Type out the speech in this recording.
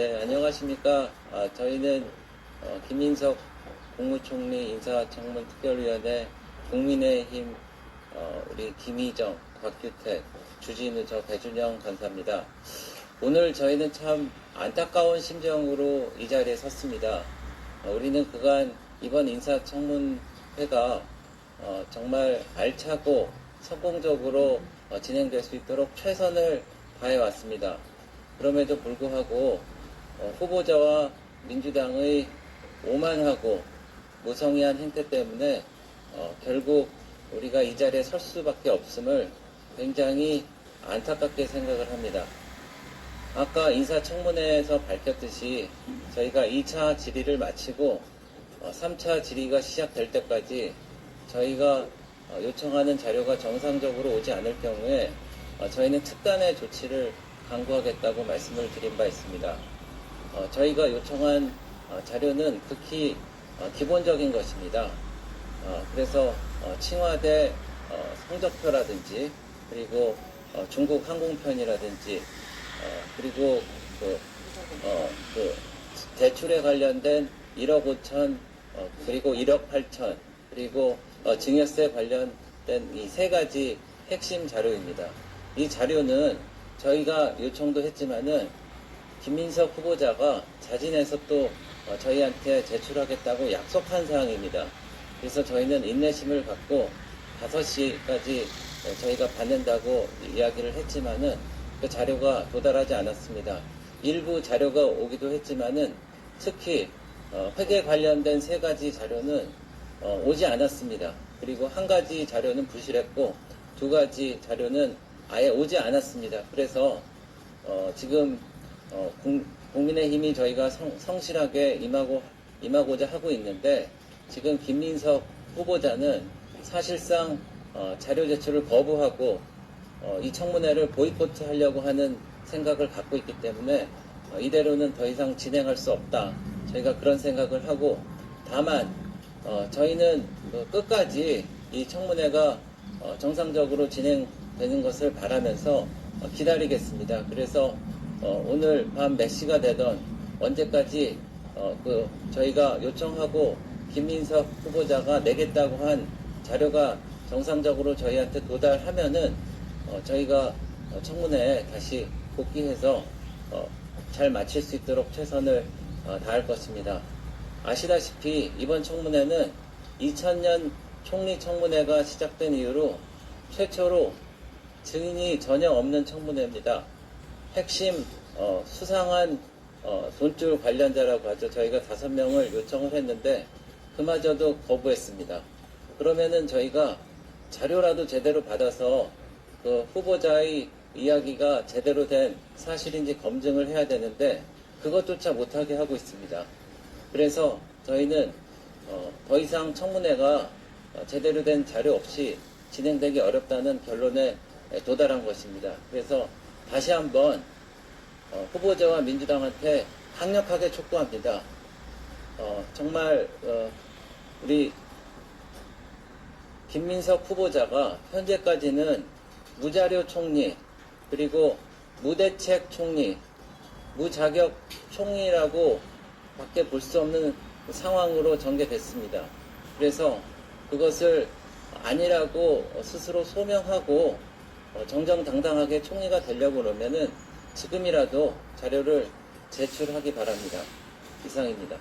네, 안녕하십니까. 아, 저희는 어, 김민석 국무총리 인사청문 특별위원회 국민의힘 어, 우리 김희정, 곽규택, 주진우, 저 배준영 간사입니다. 오늘 저희는 참 안타까운 심정으로 이 자리에 섰습니다. 어, 우리는 그간 이번 인사청문회가 어, 정말 알차고 성공적으로 어, 진행될 수 있도록 최선을 다해왔습니다. 그럼에도 불구하고 어, 후보자와 민주당의 오만하고 무성의한 행태 때문에 어, 결국 우리가 이 자리에 설 수밖에 없음을 굉장히 안타깝게 생각을 합니다. 아까 인사청문회에서 밝혔듯이 저희가 2차 질의를 마치고 어, 3차 질의가 시작될 때까지 저희가 어, 요청하는 자료가 정상적으로 오지 않을 경우에 어, 저희는 특단의 조치를 강구하겠다고 말씀을 드린 바 있습니다. 어, 저희가 요청한 어, 자료는 극히 어, 기본적인 것입니다. 어, 그래서 어, 칭화대 어, 성적표라든지 그리고 어, 중국 항공편이라든지 어, 그리고 그, 어, 그 대출에 관련된 1억 5천 어, 그리고 1억 8천 그리고 어, 증여세 관련된 이 세 가지 핵심 자료입니다. 이 자료는 저희가 요청도 했지만은 김민석 후보자가 자진해서 또 어, 저희한테 제출하겠다고 약속한 사항입니다. 그래서 저희는 인내심을 갖고 5시까지 저희가 받는다고 이야기를 했지만은 그 자료가 도달하지 않았습니다. 일부 자료가 오기도 했지만은 특히 어, 회계 관련된 세 가지 자료는 어, 오지 않았습니다. 그리고 한 가지 자료는 부실했고 두 가지 자료는 아예 오지 않았습니다. 그래서 어, 지금 어, 국, 국민의힘이 저희가 성, 성실하게 임하고 임하고자 하고 있는데 지금 김민석 후보자는 사실상 어, 자료 제출을 거부하고 어, 이 청문회를 보이콧 하려고 하는 생각을 갖고 있기 때문에 어, 이대로는 더 이상 진행할 수 없다. 저희가 그런 생각을 하고 다만 어, 저희는 그 끝까지 이 청문회가 어, 정상적으로 진행되는 것을 바라면서 어, 기다리겠습니다. 그래서 어, 오늘 밤 몇 시가 되던 언제까지 어, 그 저희가 요청하고 김민석 후보자가 내겠다고 한 자료가 정상적으로 저희한테 도달하면은 어, 저희가 어, 청문회에 다시 복귀해서 어, 잘 마칠 수 있도록 최선을 어, 다할 것입니다. 아시다시피 이번 청문회는 2000년 총리 청문회가 시작된 이후로 최초로 증인이 전혀 없는 청문회입니다. 핵심 어, 수상한 어, 돈줄 관련자라고 하죠. 저희가 다섯 명을 요청을 했는데 그마저도 거부했습니다. 그러면은 저희가 자료라도 제대로 받아서 그 후보자의 이야기가 제대로 된 사실인지 검증을 해야 되는데 그것조차 못하게 하고 있습니다. 그래서 저희는 어, 더 이상 청문회가 어, 제대로 된 자료 없이 진행되기 어렵다는 결론에 도달한 것입니다. 그래서 다시 한번 어, 후보자와 민주당한테 강력하게 촉구합니다. 어, 정말 어, 우리 김민석 후보자가 현재까지는 무자료 총리 그리고 무대책 총리 무자격 총리라고 밖에 볼 수 없는 상황으로 전개됐습니다. 그래서 그것을 아니라고 스스로 소명하고 어, 정정당당하게 총리가 되려고 그러면은 지금이라도 자료를 제출하기 바랍니다. 이상입니다.